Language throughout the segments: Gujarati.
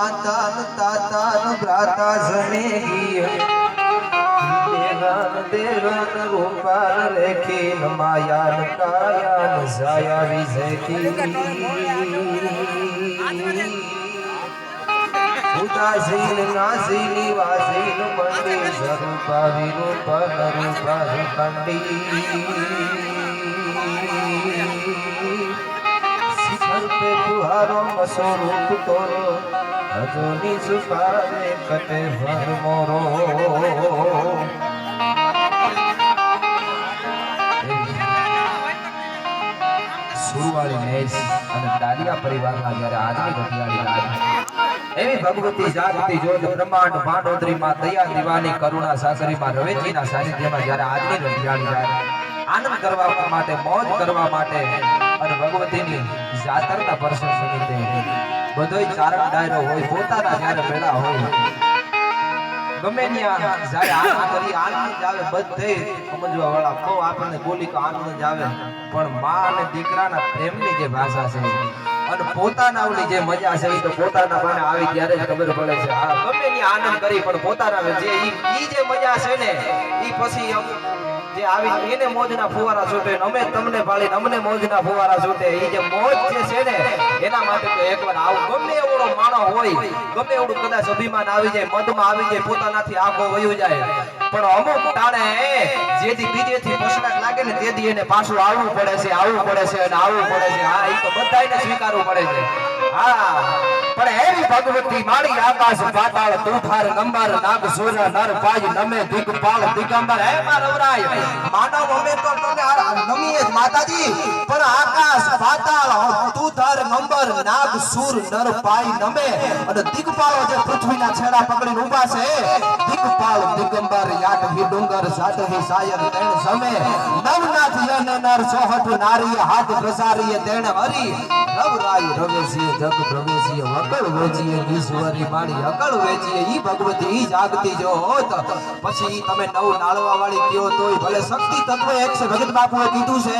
माता न ताता न भ्राता सनेही देवान देवन गोपाल रेखे न माया न काया न साया विजयती उदासीन नासीनी वासीन मंडी स्वरूपा विरूपा नरूपा सुखंडी शिखर पे तुहारो मसो रूप तोरो અજોની સુપારે કટે ભર સુરવાળી મેષ અને ડાલિયા પરિવારના જ્યારે આજની ઘટિયાળી રાજ. એવી ભગવતી જાગૃતિ જોત બ્રહ્માંડ ભાંડોદરીમાં દયા દિવાની કરુણા સાસરીમાં રવેચીના સાનિધ્યમાં જ્યારે આજની ઘટિયાળી રાજ. આનંદ કરવા માટે, મોજ કરવા માટે અને ભગવતીની જાતરના પરસન નિમિત્તે બધોય ચારણ ડાયરો હોય, પોતાના જ્યારે ભેળા હોય. ગમે ત્યાં જ્યારે આનંદ કરી આનંદ આવે, બધે સમજવા વાળા બહુ આપણને બોલી તો આનંદ આવે. પણ માં અને દીકરાના પ્રેમની જે ભાષા છે, અને પોતાના ઓલી જે મજા છે તો પોતાના પાસે આવી ત્યારે ખબર પડે છે. આ ગમે ની આનંદ કરી, પણ પોતાના જે ઈ જે મજા છે ને, ઈ પછી જે આવી એને મોજના ફુવારા છૂટે અમે તમને ભાળીને અમને મોજના ફુવારા છૂટે એ જે મોજ જે છે ને, એના માટે તો એકવાર આવું ગમે એવડો માણો હોય, ગમે એવડું કદાચ અભિમાન આવી જાય, મદમાં આવી જાય, પોતાનાથી આખો વયું જાય. પણ અમુક ટાણે જેથી બીજેથી પછડાટ લાગે ને તેથી એને પાછું આવવું પડે છે, આવવું પડે છે અને આવવું પડે છે. હા એ તો બધાને સ્વીકારવું પડે છે. હા. પણ એવી ભગવતી મારી આકાશ પાતાળ તુથાર નંબર, નાગ સોરા નર પાજ નમે દિગપાલ દિગંબર. હે મારવરાય માનવ અમે તો તને નમીએ જ માતાજી. પણ આકાશ પાતાળ તુથાર નંબર, નાગ, સુર, નર, પાય, નમે. અને દિગપાળો જે પૃથ્વીના છેડા પકડીને ઊભા છે દિગપાલ દિગંબર યાદ હી ડુંગર સાત સાયર, તેણ, સમે. નવનાથ યન નર, સોહઠ નારી હાથ પ્રસારીએ તેણ, હરી. રવરાય રવેશીએ જગ પ્રવેશીએ વકળ વેચીએ ઈશ્વરી માળી અકળ વેચીએ, ઈ ભગવતી જાગતી જો હોત, પછી તમે નવ નાળવા વાળી કયો તોય ભલે શક્તિ તત્વ એક છે, ભગત બાપુએ કીધું છે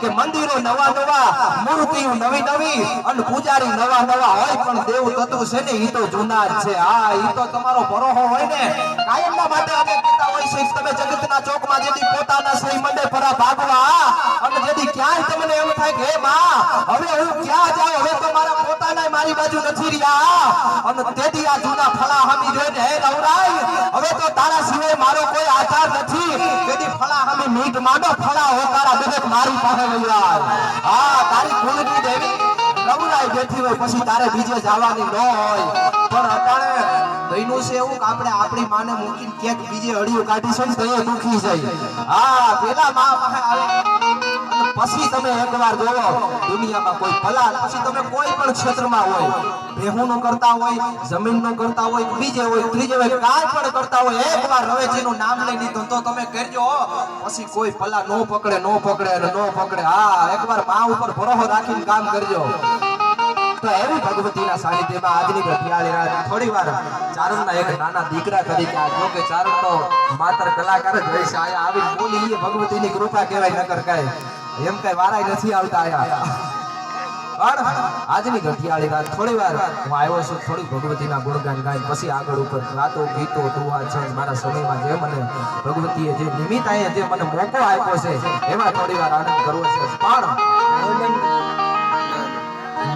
કે મંદિરો નવા નવા, મૂર્તિઓ નવી નવી અને પૂજારી નવા નવા હોય, પણ દેવ તત્વ છે ને ઈ તો જૂના જ છે. હા, ઈ તો તમારો ભરોહો હોય ને. કાયમના માટે અમે કહેતા હોય છે તમે જગતના ચોકમાં જેથી પોતાના શ્રી મંડે પરા ભાગવા, અને જેથી ક્યાંય તમને એમ થાય કે, હે બા, હવે હું ક્યાં જાઉં? હવે તો મારા મારી બાજુ નથી રહ્યા. અને તેથી આ જૂના ફળા હમી જોઈને હે નવરાય હવે તો તારા સિવાય મારો કોઈ આધાર નથી. તેથી ફળા હમી મીઠ માંડો ફળા હો તારા દરેક મારી પાસે વૈયા હા, તારી કુળની દેવી નવરાય બેઠી હોય પછી તારે બીજે જવાની ન હોય. પણ અટાણે બન્યું છે એવું આપણે માને મૂકીને ક્યાંક બીજે અડીઓ કાઢીશું તો એ દુખી જાય. હા, પેલા મા પછી તમે એકવાર જોવો, દુનિયામાં કોઈ ભલા પછી તમે કોઈ પણ ક્ષેત્રમાં હોય બેહુનું કરતા હોય, જમીનનું કરતા હોય બીજે હોય ત્રીજે હોય, કાંઈ પણ કરતા હોય, એકવાર રવેચીનું નામ લઈ લીધું તમે કરજો પછી કોઈ ભલા નો પકડે નો પકડે અને નો પકડે. હા, એકવાર મા ઉપર ભરોસો રાખીને કામ કરજો. તો એવી ભગવતીના સાનિધ્યમાં આજની ગઠિયાળી રાત થોડી વાર ચારણના એક નાના દીકરા તરીકે આ જો કે ચારણ તો માત્ર કલાકાર જ આયા આવી બોલી, એ ભગવતીની કૃપા કહેવાય નકર કાંઈ. એમ કઈ વારાય નથી આવતા આયા. પણ આજની ઘટિયાળી રાત થોડી વાર હું આવ્યો છું થોડી ભગવતીના ગુણગાન ગાઈ પછી આગળ ઉપર રાતો ગીતો દુઆ છે મારા સમયમાં જે મને ભગવતીએ જે નિમિત્ત અહીંયા જે મને મોકો આપ્યો છે એમાં થોડી વાર આનંદ કરવો છે. પણ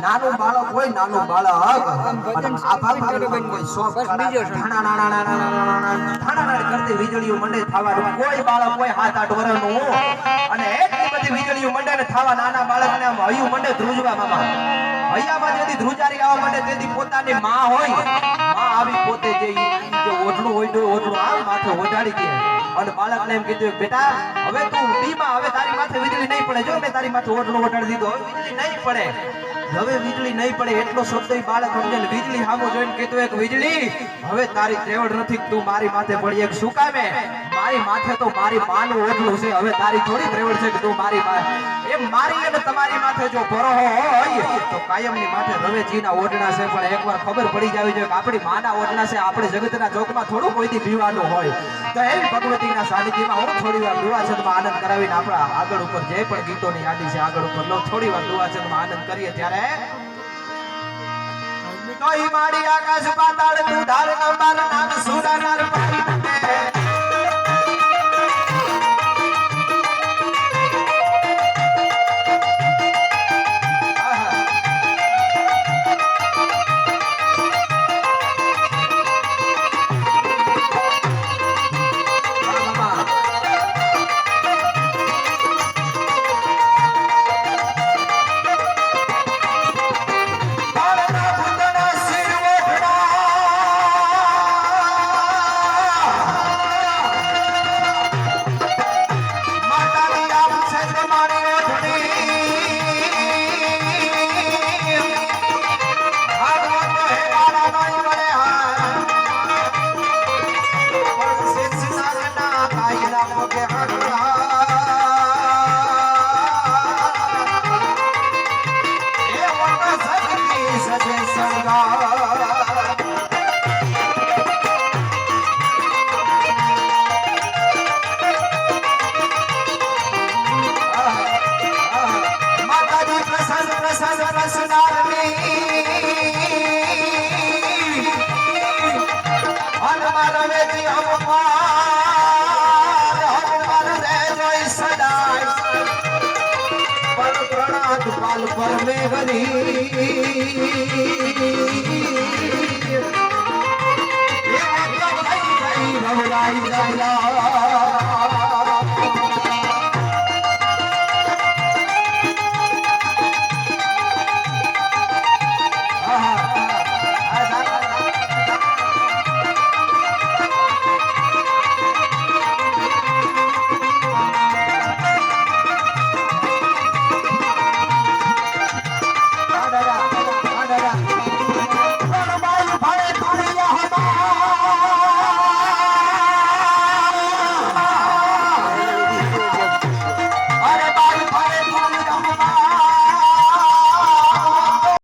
નાનું બાળક હોય નાનું બાળક કરતી વીજળીઓ મંડે થવાનું કોઈ બાળક હોય હાથ આઠ વર્ષનું અને બધી વીજળીઓ મંડે ને થાવા નાના બાળકને આમ હયું મંડે ધ્રુજવા મામા. હૈયામાં જેથી ધ્રુજારી આવવા માટે તેથી પોતાની માં હોય. માં આવી પોતે જે જે ઓઢણું હોય તો ઓઢણું આમ માથે ઓઢાડી દે. અને બાળકને એમ કીધું, બેટા, હવે તું ડીમાં, હવે તારી માથે વીજળી નહીં પડે. જો મેં તારી માથે ઓઢણું ઓઢાડી દીધો, હવે વીજળી નહીં પડે. હવે વીજળી નહીં પડે એટલો શબ્દ બાળક સમજે વીજળી સામો જોઈને કીધું એક વીજળી, હવે તારી ત્રેવડ નથી તું મારી માથે પડી એક શું કામે મારી માથે તો મારી માનું ઓઢલું છે, હવે તારી થોડી ત્રેવડ છે કે તું મારી મા- એમ મારી અને તમારી માથે જો ભરો હોય, તો કાયમની માથે રવેચીના ઓઢણા છે. પણ એકવાર ખબર પડી જાવી જોઈએ કે આપણી માના ઓઢણા છે. આપણે જગતના ચોકમાં થોડું કોઈથી પીવાનું હોય. તો એવી ભગવતીના સાનિધ્યમાં હું થોડી વાર દુવાચંદમાં આનંદ કરાવીને આપણા આગળ ઉપર જે પણ ગીતોની યાદી છે, આગળ ઉપર લો. થોડી વાર દુવાચંદમાં આનંદ કરીએ ત્યારે તોય મારી આકાશ પાતાળ તું ધાર નંબર નામ સુરા નાર પાડી થઈ ગઈ ભવરાઈ જાય